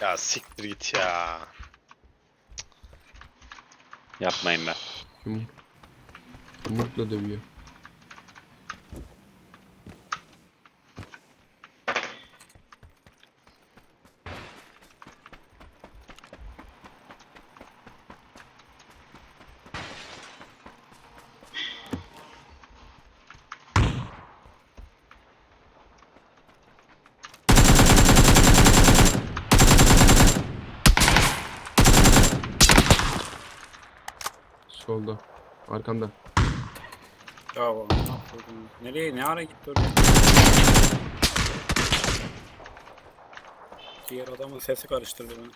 Ya siktir git ya. Yapmayın be. Yumruk. Yumrukla dövüyor. Solda. Arkanda. Bravo. Aferin. Nereye? Ne ara gitti oraya? Diğer adamın sesi karıştırdı beni.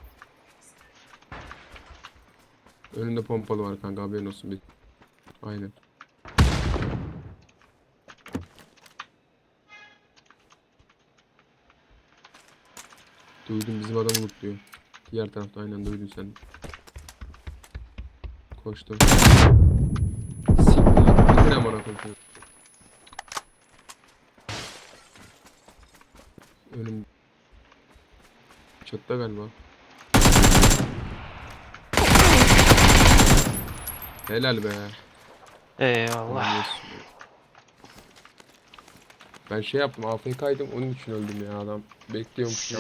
Önünde pompalı var kanka haberin olsun bir. Aynen. Duydum bizim adam lootluyor. Diğer tarafta aynen duydun sen. Koştum. Siktir. Bitir amına koyayım. Önüm. Çatta galiba. Helal be. Eyvallah. Ben şey yaptım AFK'ydım onun için öldüm ya adam. Bekliyormuş. Sizin